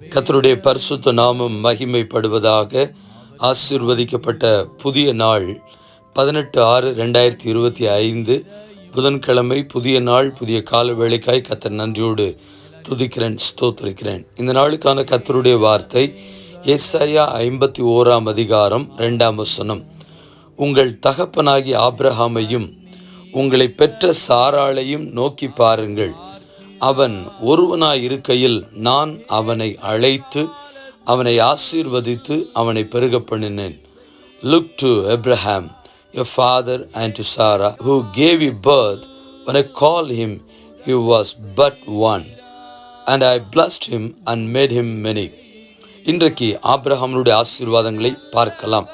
கத்தருடைய பரிசுத்த நாமம் மகிமைப்படுவதாக ஆசிர்வதிக்கப்பட்ட புதிய நாள் பதினெட்டு ஆறு ரெண்டாயிரத்தி இருபத்தி ஐந்து. புதன்கிழமை புதிய நாள் புதிய கால வேலைக்காய் கத்தர் நன்றியோடு துதிக்கிறேன் ஸ்தோத்திருக்கிறேன். இந்த நாளுக்கான கத்தருடைய வார்த்தை எஸ்ஐயா ஐம்பத்தி ஓராம் அதிகாரம் ரெண்டாம் வசனம். உங்கள் தகப்பனாகிய ஆப்ரஹாமையும் உங்களை பெற்ற சாராளையும் நோக்கி பாருங்கள். அவன் ஒருவனாய் இருக்கையில் நான் அவனை அழைத்து அவனை ஆசீர்வதித்து அவனை பெருக பண்ணினேன். Look to Abraham your father and to Sarah who gave you birth when I called him he was but one and I blessed him and made him many. இன்றைக்கு ஆப்ரஹாமனுடைய ஆசீர்வாதங்களை பார்க்கலாம்.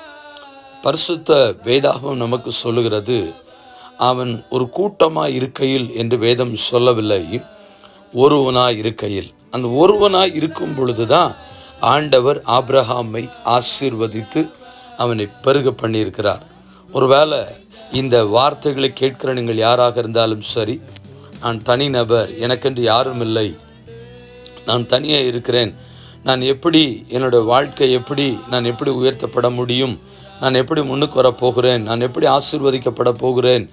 பரிசுத்த வேதாகம் நமக்கு சொல்லுகிறது அவன் ஒரு கூட்டமாக இருக்கையில் என்று வேதம் சொல்லவில்லை. ஒருவனாய் இருக்கையில். அந்த ஒருவனாய் இருக்கும் பொழுதுதான் ஆண்டவர் ஆப்ரஹாமை ஆசீர்வதித்து அவனை பெருக பண்ணியிருக்கிறார். ஒருவேளை இந்த வார்த்தைகளை கேட்கிற நீங்கள் யாராக இருந்தாலும் சரி நான் தனிநபர் எனக்கென்று யாரும் இல்லை. நான் தனியாக இருக்கிறேன். நான் எப்படி என்னோட வாழ்க்கை எப்படி நான் எப்படி உயர்த்தப்பட முடியும்? நான் எப்படி முன்னுக்கு வரப் போகிறேன்? நான் எப்படி ஆசீர்வதிக்கப்பட போகிறேன்?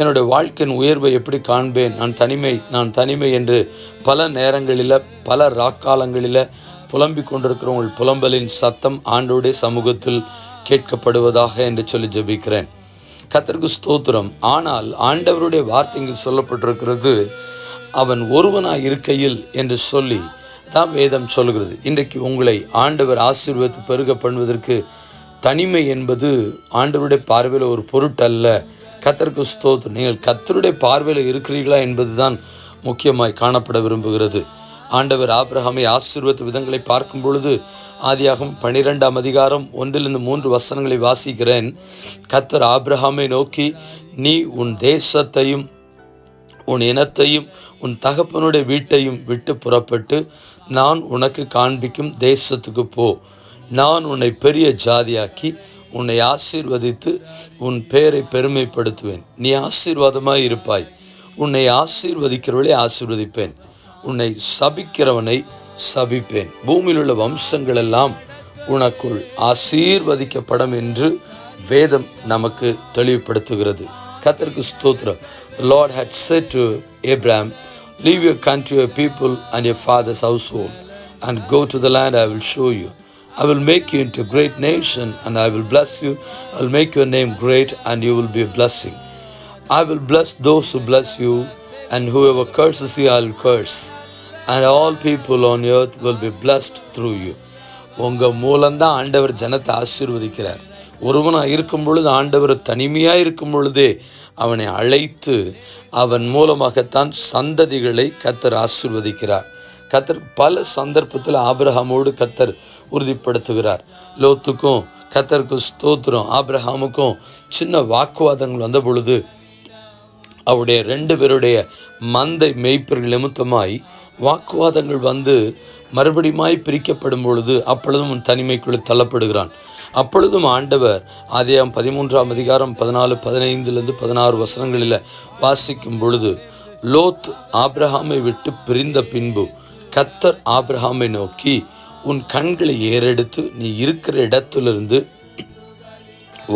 என்னுடைய வாழ்க்கையின் உயர்வை எப்படி காண்பேன்? நான் தனிமை நான் தனிமை என்று பல நேரங்களில் பல ராக்காலங்களில் புலம்பிக் கொண்டிருக்கிறவங்கள் புலம்பலின் சத்தம் ஆண்டோடைய சமூகத்தில் கேட்கப்படுவதாக என்று சொல்லி ஜெபிக்கிறேன். கத்தருக்கு ஸ்தோத்திரம். ஆனால் ஆண்டவருடைய வார்த்தைங்க சொல்லப்பட்டிருக்கிறது அவன் ஒருவனாக இருக்கையில் என்று சொல்லி தான் வேதம் சொல்கிறது இன்றைக்கு உங்களை ஆண்டவர் ஆசீர்வத்து பெருக பண்ணுவதற்கு தனிமை என்பது ஆண்டவருடைய பார்வையில் ஒரு பொருட்டல்ல. கத்தருக்கு ஸ்தோத்திரம். நீங்கள் கத்தருடைய பார்வையில் இருக்கிறீர்களா என்பதுதான் முக்கியமாய் காணப்பட விரும்புகிறது. ஆண்டவர் ஆப்ரஹாமை ஆசீர்வத்த விதங்களை பார்க்கும் பொழுது ஆதியாகும் பன்னிரெண்டாம் அதிகாரம் ஒன்றிலிருந்து மூன்று வசனங்களை வாசிக்கிறேன். கத்தர் ஆப்ரஹாமை நோக்கி நீ உன் தேசத்தையும் உன் இனத்தையும் உன் தகப்பனுடைய வீட்டையும் விட்டு புறப்பட்டு நான் உனக்கு காண்பிக்கும் தேசத்துக்கு போ. நான் உன்னை பெரிய ஜாதியாக்கி உன்னை ஆசீர்வதித்து உன் பெயரை பெருமைப்படுத்துவேன். நீ ஆசீர்வாதமாக இருப்பாய். உன்னை ஆசீர்வதிக்கிறவளை ஆசீர்வதிப்பேன். உன்னை சபிக்கிறவனை சபிப்பேன். பூமியில் உள்ள வம்சங்கள் எல்லாம் உனக்குள் ஆசீர்வதிக்கப்படும் என்று வேதம் நமக்கு தெளிவுபடுத்துகிறது. கத்தருக்கு ஸ்தோத்திரம். Lord had said to Abram leave Leave country your people and and father's household and go to the land I will show you I will make you into a great nation, and I will bless you. I will make your name great, and you will be a blessing. I will bless those who bless you, and whoever curses you, I will curse. And all people on earth will be blessed through you. உங்கள் மூலம்தான் ஆண்டவர் ஜனத்தை ஆசீர்வதிக்கிறார் ஒருவனாக இருக்கும் பொழுது ஆண்டவர் தனிமையாக இருக்கும் பொழுதே அவனை அழைத்து அவன் மூலமாகத்தான் சந்ததிகளை கத்தர் ஆசிர்வதிக்கிறார் கத்தர் பல சந்தர்ப்பத்தில் ஆபிரஹாமோடு கத்தர் உறுதிப்படுத்துகிறார். லோத்துக்கும் கத்தருக்கும் ஸ்தோத்திரம். ஆபிரஹாமுக்கும் சின்ன வாக்குவாதங்கள் வந்த பொழுது அவருடைய ரெண்டு பேருடைய மந்தை மெய்ப்பர்கள் நிமித்தமாய் வாக்குவாதங்கள் வந்து மறுபடியுமாய் பிரிக்கப்படும் பொழுது அப்பொழுதும் தனிமைக்குள்ளே தள்ளப்படுகிறான். அப்பொழுதும் ஆண்டவர் ஆதியாம் பதிமூன்றாம் அதிகாரம் பதினாலு பதினைந்துலேருந்து பதினாறு வசனங்களில் வாசிக்கும் பொழுது லோத் ஆப்ரஹாமை விட்டு பிரிந்த பின்பு கத்தர் ஆப்ரஹாமை நோக்கி உன் கண்களை ஏறெடுத்து நீ இருக்கிற இடத்திலிருந்து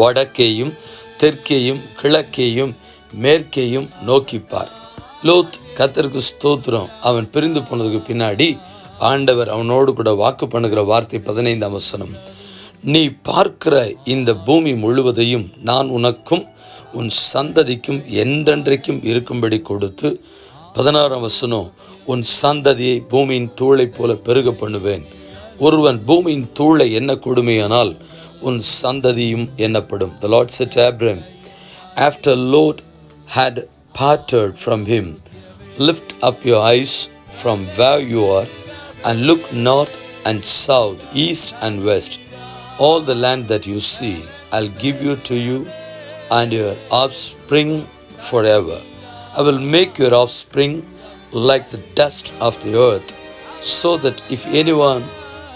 வடக்கேயும் தெற்கேயும் கிழக்கேயும் மேற்கேயும் நோக்கிப்பார். லோத் கத்தருக்கு ஸ்தோத்திரம். அவன் பிரிந்து போனதுக்கு பின்னாடி ஆண்டவர் அவனோடு கூட வாக்கு பண்ணுகிற வார்த்தை பதினைந்தாம் வசனம். நீ பார்க்கிற இந்த பூமி முழுவதையும் நான் உனக்கும் உன் சந்ததிக்கும் என்றென்றைக்கும் இருக்கும்படி கொடுத்து பதினாறாம் வசனம் உன் சந்ததியை பூமியின் தூளைப் போல பெருக பண்ணுவேன் ஒருவன் பூமியின் தூளை என்ன கொடுமையானால் உன் சந்ததியும் எண்ணப்படும் the Lord said Abram after Lot had parted from him lift up your eyes from where you are and look north and south east and west all the land that you see I give you to you and your offspring forever I will make your offspring like the dust of the earth, so that if anyone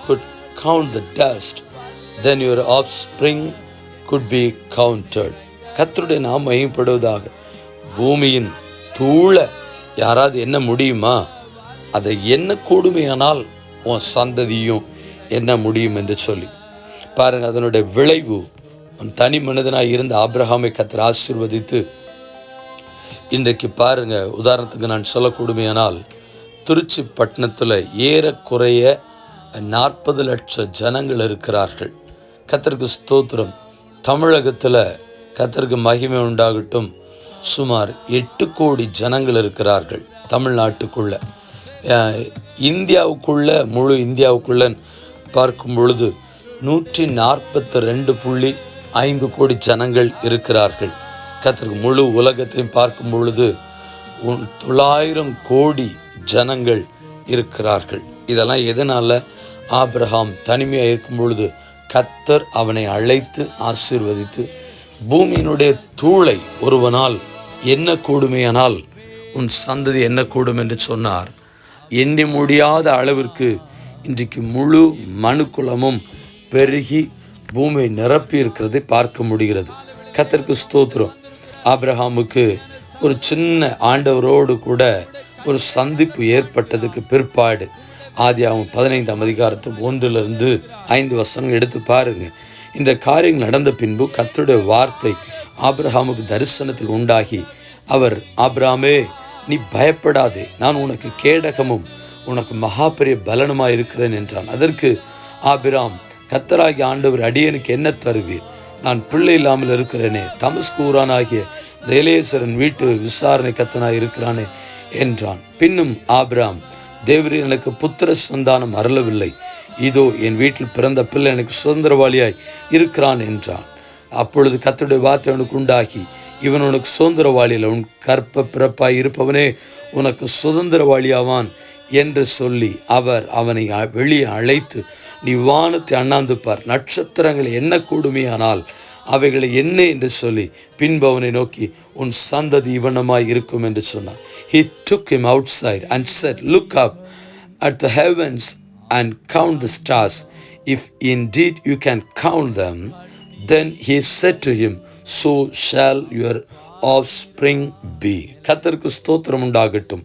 could count the dust, then your offspring could be counted. கத்தருடைய நாம் மையப்படுவதாக பூமியின் தூளை யாராவது என்ன முடியுமா? அதை என்ன கூடுமையானால் உன் சந்ததியும் என்ன முடியும் என்று சொல்லி. பாருங்கள் அதனுடைய விளைவு. உன் தனி மனிதனாக இருந்த ஆப்ரஹாமை கத்தர் ஆசிர்வதித்து இன்றைக்கு பாருங்க உதாரணத்துக்கு நான் சொல்லக்கூடுமையானால் திருச்சி பட்டணத்தில் ஏறக்குறைய நாற்பது லட்சம் ஜனங்கள் இருக்கிறார்கள். கத்திற்கு ஸ்தோத்திரம். தமிழகத்தில் கத்திற்கு மகிமை உண்டாகட்டும். சுமார் எட்டு கோடி ஜனங்கள் இருக்கிறார்கள் தமிழ்நாட்டுக்குள்ள. இந்தியாவுக்குள்ள முழு இந்தியாவுக்குள்ள பார்க்கும் பொழுது நூற்றி நாற்பத்தி ரெண்டு புள்ளி ஐந்து கோடி ஜனங்கள் இருக்கிறார்கள். கத்திற்கு முழு உலகத்தையும் பார்க்கும் பொழுது உன் தொள்ளாயிரம் கோடி ஜனங்கள் இருக்கிறார்கள். இதெல்லாம் எதனால்? ஆப்ரஹாம் தனிமையாக இருக்கும் பொழுது கத்தர் அவனை அழைத்து ஆசீர்வதித்து பூமியினுடைய தூளை ஒருவனால் என்ன கூடுமையானால் உன் சந்ததி என்ன கூடும் என்று சொன்னார். எண்ணி முடியாத அளவிற்கு இன்றைக்கு முழு மனுக்குலமும் பெருகி பூமியை நிரப்பி இருக்கிறதை பார்க்க முடிகிறது. கத்திற்கு ஸ்தோத்திரம். ஆப்ரஹாமுக்கு ஒரு சின்ன ஆண்டவரோடு கூட ஒரு சந்திப்பு ஏற்பட்டதுக்கு பிற்பாடு ஆதி அவன் பதினைந்தாம் அதிகாரத்து ஒன்றிலிருந்து ஐந்து வசனங்கள் எடுத்து பாருங்க. இந்த காரியங்கள் நடந்த பின்பு கத்தருடைய வார்த்தை ஆப்ரஹாமுக்கு தரிசனத்தில் உண்டாகி அவர் ஆபிராமே நீ பயப்படாதே நான் உனக்கு கேடகமும் உனக்கு மகா பெரிய பலனுமாய் இருக்கிறேன் என்றான். அதற்கு ஆபிராம் கத்தராகி ஆண்டவர் அடியனுக்கு என்ன தருவீர்? நான் பிள்ளை இல்லாமல் இருக்கிறேனே. தமஸ்கூரானாகிய இந்த எலேசரன் வீட்டு விசாரணை கத்தனாய் இருக்கிறானே என்றான். பின்னும் ஆபிராம் தேவரீர் எனக்கு புத்திர சந்தானம் அருளவில்லை. இதோ என் வீட்டில் பிறந்த பிள்ளை எனக்கு சுதந்திரவாளியாய் இருக்கிறான் என்றான். அப்பொழுது கத்தருடைய வார்த்தை உனக்கு உண்டாகி இவன் உனக்கு சுதந்திரவாளியில் உன் கற்ப பிறப்பாய் இருப்பவனே உனக்கு சுதந்திரவாளியாவான் என்று சொல்லி அவர் அவனை வெளியே அழைத்து நீ வானத்தை அண்ணாந்து பார் நட்சத்திரங்கள் என்ன கூடுமையானால் அவைகளை என்ன என்று சொல்லி பின்பு அவனை நோக்கி உன் சந்ததி இவனமாய் இருக்கும் என்று சொன்னார் outside and said look up at the heavens and count the stars if indeed you can count them then he said to him so so your offspring be கத்தருக்கு ஸ்தோத்திரம் உண்டாகட்டும்.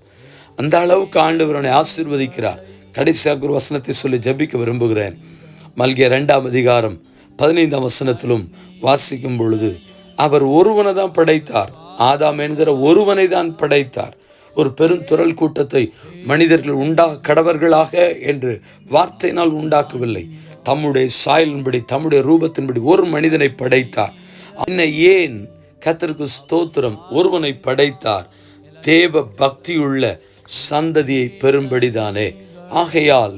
அந்த அளவுக்கு ஆண்டவர் அவனை ஆசிர்வதிக்கிறார். கடைசியாக ஒரு வசனத்தை சொல்லி ஜபிக்க விரும்புகிறேன். மல்கிய ரெண்டாம் அதிகாரம் பதினைந்தாம் வசனத்திலும் வாசிக்கும் பொழுது அவர் ஒருவனை தான் படைத்தார் ஆதாம் என்கிற ஒருவனை தான் படைத்தார். ஒரு பெருந்துரல் கூட்டத்தை மனிதர்கள் உண்டா கடவர்களாக என்று வார்த்தையினால் உண்டாக்கவில்லை. தம்முடைய சாயலின்படி தம்முடைய ரூபத்தின்படி ஒரு மனிதனை படைத்தார். என்னை ஏன் கத்தருக்கு ஸ்தோத்திரம்? ஒருவனை படைத்தார். தேவ பக்தியுள்ள சந்ததியை பெறும்படிதானே. ஆகையால்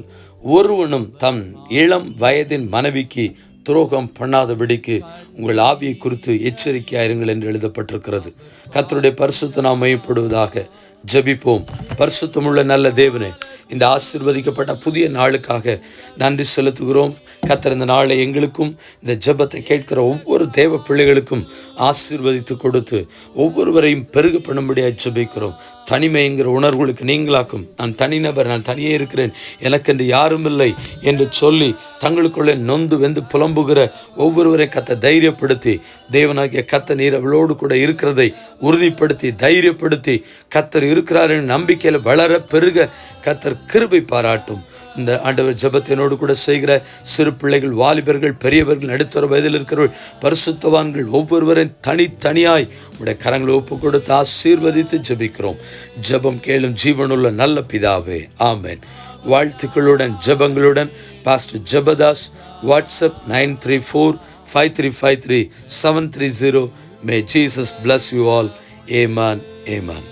ஒருவனும் தம் இளம் வயதின் மனைவிக்கு துரோகம் பண்ணாதபடிக்கு உங்கள் ஆவியை குறித்து எச்சரிக்கையாயிருங்கள் என்று எழுதப்பட்டிருக்கிறது. கத்தருடைய பரிசுத்த நாம் மையப்படுவதாக ஜெபிப்போம். பரிசுத்தமுள்ள நல்ல தேவனே இந்த ஆசிர்வதிக்கப்பட்ட புதிய நாளுக்காக நன்றி செலுத்துகிறோம். கத்தர் இந்த நாளை எங்களுக்கும் இந்த ஜெபத்தை கேட்கிற ஒவ்வொரு தேவ பிள்ளைகளுக்கும் ஆசிர்வதித்து கொடுத்து ஒவ்வொருவரையும் பெருக பண்ணும்படியாக ஜெபிக்கிறோம். தனிமைங்கிற உணர்வுகளுக்கு நீங்களாக்கும். நான் தனிநபர் நான் தனியே இருக்கிறேன். எனக்கென்று யாரும் இல்லை என்று சொல்லி தங்களுக்குள்ளே நொந்து வெந்து புலம்புகிற ஒவ்வொருவரை கத்த தைரியப்படுத்தி தேவனாகிய கத்த நீர் அவளோடு கூட இருக்கிறதை உறுதிப்படுத்தி தைரியப்படுத்தி கத்தர் இருக்கிறார் என்ற நம்பிக்கையில் வளர பெருக கத்தர் கிருபை பாராட்டும். இந்த ஆண்டவர் ஜெபத்தினோடு கூட செய்கிற சிறு பிள்ளைகள் வாலிபர்கள் பெரியவர்கள் நடுத்தர வயதில் இருக்கிறவர்கள் பரிசுத்தவான்கள் ஒவ்வொருவரையும் தனித்தனியாய் உடைய கரங்களை ஒப்பு கொடுத்து ஆசீர்வதித்து ஜெபிக்கிறோம். ஜெபம் கேளும் ஜீவனுள்ள நல்ல பிதாவே ஆமேன். வாழ்த்துக்களுடன் ஜெபங்களுடன் pastor Jabadas WhatsApp nine three four five three five three seven three zero may Jesus bless you all amen amen